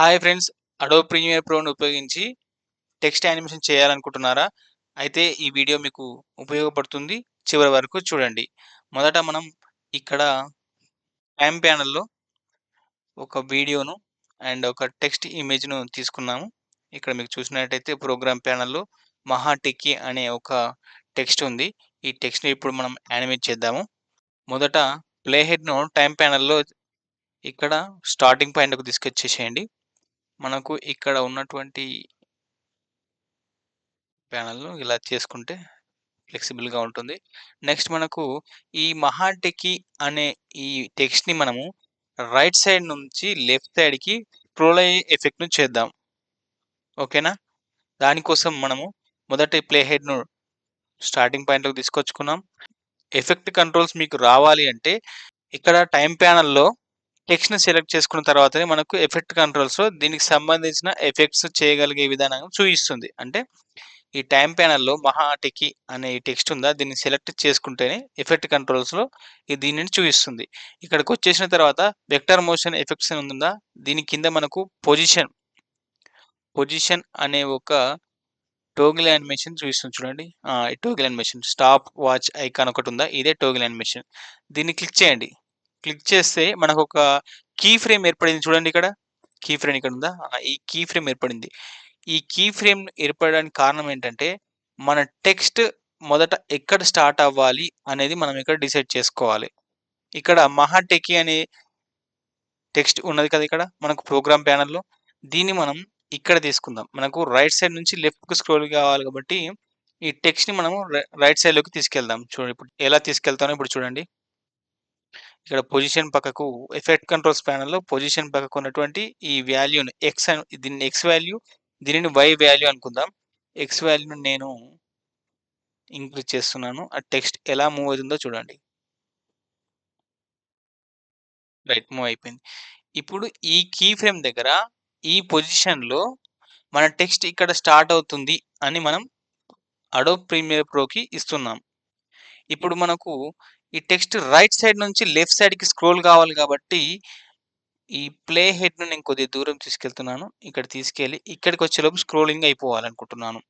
Hi friends Adobe premier ప్రోను ఉపయోగించి text animation చేయాలనుకుంటున్నారా? అయితే ఈ వీడియో మీకు ఉపయోగపడుతుంది. చివరి వరకు చూడండి. మొదట మనం ఇక్కడ టైం ప్యానల్లో ఒక వీడియోను అండ్ ఒక టెక్స్ట్ ఇమేజ్ను తీసుకున్నాము. ఇక్కడ మీకు చూసినట్టయితే ప్రోగ్రామ్ ప్యానల్లో మహాటెక్కి అనే ఒక టెక్స్ట్ ఉంది. ఈ టెక్స్ట్ని ఇప్పుడు మనం యానిమేట్ చేద్దాము. మొదట ప్లేహెడ్ను టైం ప్యానల్లో ఇక్కడ స్టార్టింగ్ పాయింట్కు తీసుకొచ్చేసేయండి. మనకు ఇక్కడ ఉన్నటువంటి ప్యానల్ను ఇలా చేసుకుంటే ఫ్లెక్సిబుల్గా ఉంటుంది. నెక్స్ట్ మనకు ఈ మహాటెకి అనే ఈ టెక్స్ట్ని మనము రైట్ సైడ్ నుంచి లెఫ్ట్ సైడ్కి స్క్రోల్ అయ్యే ఎఫెక్ట్ను చేద్దాం. ఓకేనా? దానికోసం మనము మొదటి ప్లే హెడ్ను స్టార్టింగ్ పాయింట్లోకి తీసుకొచ్చుకున్నాం. ఎఫెక్ట్ కంట్రోల్స్ మీకు రావాలి అంటే ఇక్కడ టైం ప్యానల్లో టెక్స్ట్ని సెలెక్ట్ చేసుకున్న తర్వాతనే మనకు ఎఫెక్ట్ కంట్రోల్స్లో దీనికి సంబంధించిన ఎఫెక్ట్స్ చేయగలిగే విధానం చూపిస్తుంది. అంటే ఈ టైం ప్యానల్లో మహాటెకి అనే ఈ టెక్స్ట్ ఉందా? దీన్ని సెలెక్ట్ చేసుకుంటేనే ఎఫెక్ట్ కంట్రోల్స్లో ఇది దీనిని చూపిస్తుంది. ఇక్కడికి వచ్చేసిన తర్వాత వెక్టర్ మోషన్ ఎఫెక్ట్స్ ఉందా? దీని కింద మనకు పొజిషన్ పొజిషన్ అనే ఒక టోగిల్ యానిమేషన్ చూపిస్తుంది చూడండి. Toggle animation stop watch icon ఒకటి ఉందా? ఇదే టోగిల్ యానిమేషన్. దీన్ని క్లిక్ చేయండి. క్లిక్ చేస్తే మనకు ఒక కీ ఫ్రేమ్ ఏర్పడింది చూడండి ఇక్కడ. కీ ఫ్రేమ్ ఇక్కడ ఉందా ఈ కీ ఫ్రేమ్ ఏర్పడింది. ఈ కీ ఫ్రేమ్ ఏర్పడడానికి కారణం ఏంటంటే మన టెక్స్ట్ మొదట ఎక్కడ స్టార్ట్ అవ్వాలి అనేది మనం ఇక్కడ డిసైడ్ చేసుకోవాలి. ఇక్కడ మహాటెకి అనే టెక్స్ట్ ఉన్నది కదా ఇక్కడ మనకు ప్రోగ్రామ్ ప్యానల్లో. దీన్ని మనం ఇక్కడ తీసుకుందాం. మనకు రైట్ సైడ్ నుంచి లెఫ్ట్కి స్క్రోల్ కావాలి కాబట్టి ఈ టెక్స్ట్ని మనము రైట్ సైడ్లోకి తీసుకెళ్దాం. చూడండి ఇప్పుడు ఎలా తీసుకెళ్తానో ఇప్పుడు చూడండి. ఇక్కడ పొజిషన్ పక్కకు ఎఫెక్ట్ కంట్రోల్స్ ప్యానల్లో పొజిషన్ పక్కకు ఉన్నటువంటి ఈ వాల్యూను ఎక్స్ దీన్ని ఎక్స్ వాల్యూ దీనిని వై వాల్యూ అనుకుందాం. ఎక్స్ వాల్యూను నేను ఇంక్రీజ్ చేస్తున్నాను. ఆ టెక్స్ట్ ఎలా మూవ్ అవుతుందో చూడండి. రైట్ మూవ్ అయిపోయింది. ఇప్పుడు ఈ కీ ఫ్రేమ్ దగ్గర ఈ పొజిషన్లో మన టెక్స్ట్ ఇక్కడ స్టార్ట్ అవుతుంది అని మనం అడో ప్రీమియర్ ప్రోకి ఇస్తున్నాం. ఇప్పుడు మనకు ఈ టెక్స్ట్ రైట్ సైడ్ నుంచి లెఫ్ట్ సైడ్కి స్క్రోల్ కావాలి కాబట్టి ఈ ప్లే హెడ్ను నేను కొద్దిగా దూరం తీసుకెళ్తున్నాను. ఇక్కడ తీసుకెళ్ళి ఇక్కడికి వచ్చేలోపు స్క్రోలింగ్ అయిపోవాలనుకుంటున్నాను.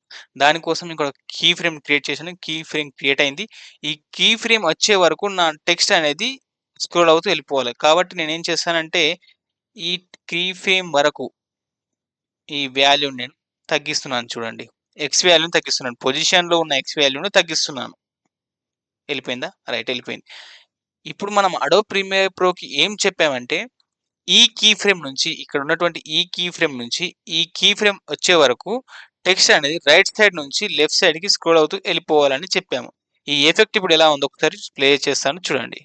దానికోసం ఇక్కడ కీ ఫ్రేమ్ క్రియేట్ చేశాను. కీ ఫ్రేమ్ క్రియేట్ అయింది. ఈ కీ ఫ్రేమ్ వచ్చే వరకు నా టెక్స్ట్ అనేది స్క్రోల్ అవుతూ వెళ్ళిపోవాలి. కాబట్టి నేను ఏం చేస్తానంటే ఈ కీ ఫ్రేమ్ వరకు ఈ వాల్యూని నేను తగ్గిస్తున్నాను చూడండి. ఎక్స్ వాల్యూని తగ్గిస్తున్నాను. పొజిషన్లో ఉన్న ఎక్స్ వాల్యూని తగ్గిస్తున్నాను. వెళ్ళిపోయిందా? రైట్ వెళ్ళిపోయింది. ఇప్పుడు మనం అడో ప్రీమియర్ ప్రోకి ఏం చెప్పామంటే ఈ కీ ఫ్రేమ్ నుంచి ఇక్కడ ఉన్నటువంటి ఈ కీ ఫ్రేమ్ నుంచి ఈ కీ ఫ్రేమ్ వచ్చే వరకు టెక్స్ట్ అనేది రైట్ సైడ్ నుంచి లెఫ్ట్ సైడ్కి స్క్రోల్ అవుతూ వెళ్ళిపోవాలని చెప్పాము. ఈ ఎఫెక్ట్ ఇప్పుడు ఎలా ఉందో ఒకసారి ప్లే చేస్తాను చూడండి.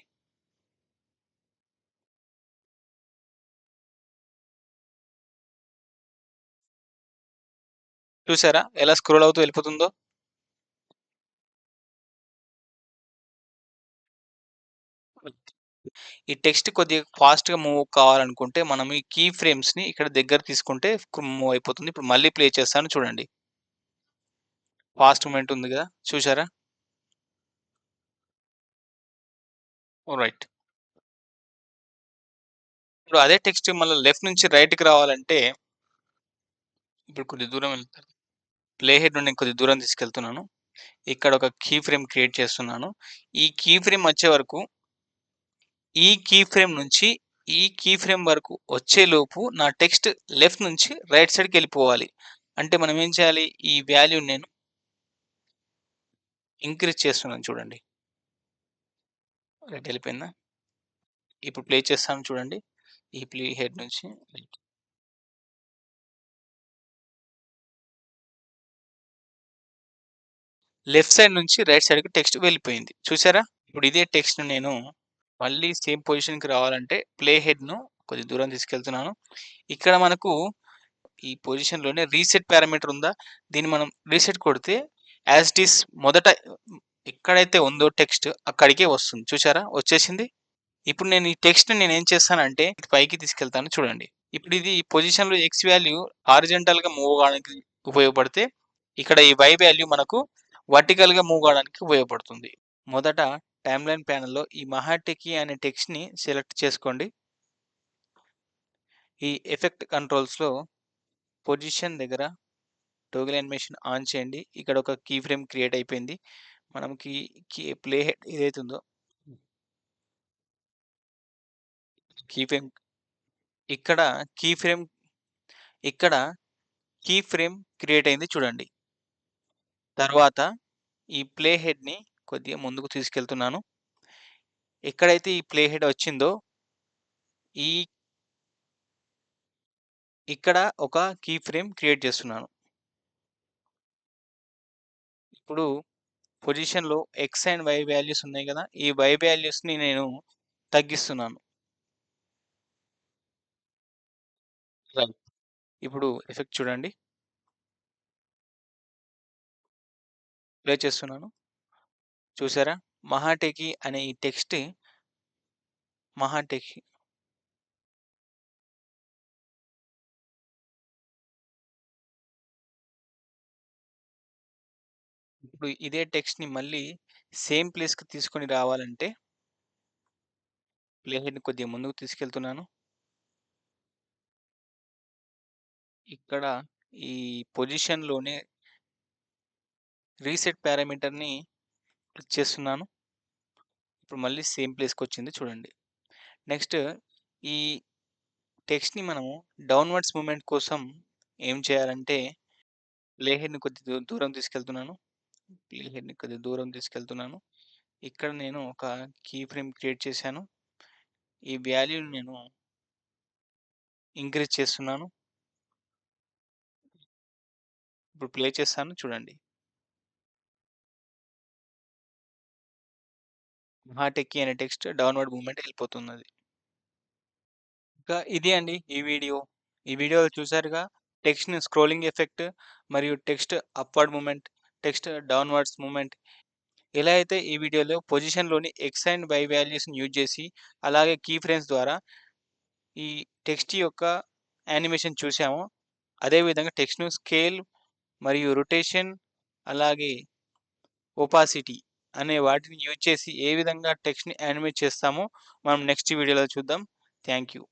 చూసారా? ఎలా స్క్రోల్ అవుతూ వెళ్ళిపోతుందో? ఈ టెక్స్ట్ కొద్దిగా ఫాస్ట్గా మూవ్ కావాలనుకుంటే మనం ఈ కీ ఫ్రేమ్స్ని ఇక్కడ దగ్గర తీసుకుంటే మూవ్ అయిపోతుంది. ఇప్పుడు మళ్ళీ ప్లే చేస్తాను చూడండి. ఫాస్ట్ మూమెంట్ ఉంది కదా చూసారా రైట్ ఇప్పుడు అదే టెక్స్ట్ మళ్ళీ లెఫ్ట్ నుంచి రైట్కి రావాలంటే ఇప్పుడు కొద్ది దూరం వెళ్తాను ప్లే హెడ్ నుండి కొద్ది దూరం తీసుకెళ్తున్నాను. ఇక్కడ ఒక కీ ఫ్రేమ్ క్రియేట్ చేస్తున్నాను. ఈ కీ ఫ్రేమ్ వచ్చే వరకు ఈ కీ ఫ్రేమ్ నుంచి ఈ కీ ఫ్రేమ్ వరకు వచ్చేలోపు నా టెక్స్ట్ లెఫ్ట్ నుంచి రైట్ సైడ్కి వెళ్ళిపోవాలి. అంటే మనం ఏం చేయాలి? ఈ వాల్యూ నేను ఇంక్రీజ్ చేస్తున్నాను చూడండి. రైట్ వెళ్ళిపోయిందా? ఇప్పుడు ప్లే చేస్తాను చూడండి. ఈ ప్లే హెడ్ నుంచి లెఫ్ట్ సైడ్ నుంచి రైట్ సైడ్కి టెక్స్ట్ వెళ్ళిపోయింది. చూసారా? ఇప్పుడు ఇదే టెక్స్ట్ నేను మళ్ళీ సేమ్ పొజిషన్కి రావాలంటే ప్లే హెడ్ను కొద్ది దూరం తీసుకెళ్తున్నాను. ఇక్కడ మనకు ఈ పొజిషన్లోనే రీసెట్ పారామీటర్ ఉందా? దీన్ని మనం రీసెట్ కొడితే యాజ్ ఇట్ ఈస్ మొదట ఎక్కడైతే ఉందో టెక్స్ట్ అక్కడికే వస్తుంది. చూసారా వచ్చేసింది. ఇప్పుడు నేను ఈ టెక్స్ట్ని నేను ఏం చేస్తానంటే పైకి తీసుకెళ్తాను చూడండి. ఇప్పుడు ఇది ఈ పొజిషన్లో ఎక్స్ వాల్యూ హారిజెంటల్గా మూవ్ కావడానికి ఉపయోగపడితే ఇక్కడ ఈ వై వాల్యూ మనకు వర్టికల్గా మూవ్ కావడానికి ఉపయోగపడుతుంది. మొదట టైమ్ లైన్ ఈ మహాటెకి అనే టెక్స్ట్ని సెలెక్ట్ చేసుకోండి ఈ ఎఫెక్ట్ కంట్రోల్స్‌లో పొజిషన్ దగ్గర టోగిల్ యానిమేషన్ ఆన్ చేయండి. ఇక్కడ ఒక కీ ఫ్రేమ్ క్రియేట్ అయిపోయింది. మనకి కీ ప్లే హెడ్ ఏదైతుందో ఉందో కీ ఫ్రేమ్ ఇక్కడ కీ ఫ్రేమ్ ఇక్కడ కీ ఫ్రేమ్ క్రియేట్ అయింది చూడండి. తర్వాత ఈ ప్లే హెడ్‌ని కొద్దిగా ముందుకు తీసుకెళ్తున్నాను. ఎక్కడైతే ఈ ప్లే హెడ్ వచ్చిందో ఈ ఇక్కడ ఒక కీ ఫ్రేమ్ క్రియేట్ చేస్తున్నాను. ఇప్పుడు పొజిషన్‌లో ఎక్స్ అండ్ వై వాల్యూస్ ఉన్నాయి కదా ఈ వై వాల్యూస్‌ని నేను తగ్గిస్తున్నాను. రైట్. ఇప్పుడు ఎఫెక్ట్ చూడండి. ప్లే చేస్తున్నాను. చూసారా? 'మహాటెకి' అనే ఈ టెక్స్ట్ 'మహాటెకి' ఇప్పుడు ఇదే టెక్స్ట్‌ని మళ్ళీ సేమ్ ప్లేస్‌కి తీసుకొని రావాలంటే ప్లేహెడ్ని కొద్దిగా ముందుకు తీసుకెళ్తున్నాను. ఇక్కడ ఈ పొజిషన్‌లోనే రీసెట్ పారామీటర్‌ని క్లిక్ చేస్తున్నాను. ఇప్పుడు మళ్ళీ సేమ్ ప్లేస్కి వచ్చింది చూడండి. నెక్స్ట్ ఈ టెక్స్ట్‌ని మనము డౌన్‌వర్డ్స్ మూమెంట్ కోసం ఏం చేయాలంటే లేహెడ్ని కొద్ది దూ దూరం తీసుకెళ్తున్నాను. లేహెడ్ని కొద్ది కొద్దిగా దూరం తీసుకెళ్తున్నాను. ఇక్కడ నేను ఒక కీ ఫ్రేమ్ క్రియేట్ చేశాను. ఈ వాల్యూని నేను ఇంక్రీజ్ చేస్తున్నాను. ఇప్పుడు ప్లే చేస్తాను చూడండి. 'మహాటెకి' అనే టెక్స్ట్ డౌన్‌వర్డ్ మూమెంట్ వెళ్ళిపోతున్నది ఇంకా ఇది అండి ఈ వీడియో. ఈ వీడియోలో చూసారుగా టెక్స్ట్‌ని స్క్రోలింగ్ ఎఫెక్ట్ మరియు text upward movement text downwards movement ఎలా అయితే ఈ వీడియోలో పొజిషన్‌లోని ఎక్స్ అండ్ వై వాల్యూస్‌ని యూజ్ చేసి అలాగే కీ ఫ్రేమ్స్ ద్వారా ఈ టెక్స్ట్ యొక్క యానిమేషన్ చూసామో అదే విధంగా టెక్స్ట్‌ను స్కేల్ మరియు రొటేషన్ అలాగే ఒపాసిటీ అనే వాటిని యూజ్ చేసి ఏ విధంగా టెక్స్ట్‌ని యానిమేట్ చేస్తామో మనం నెక్స్ట్ వీడియోలో చూద్దాం. Thank you.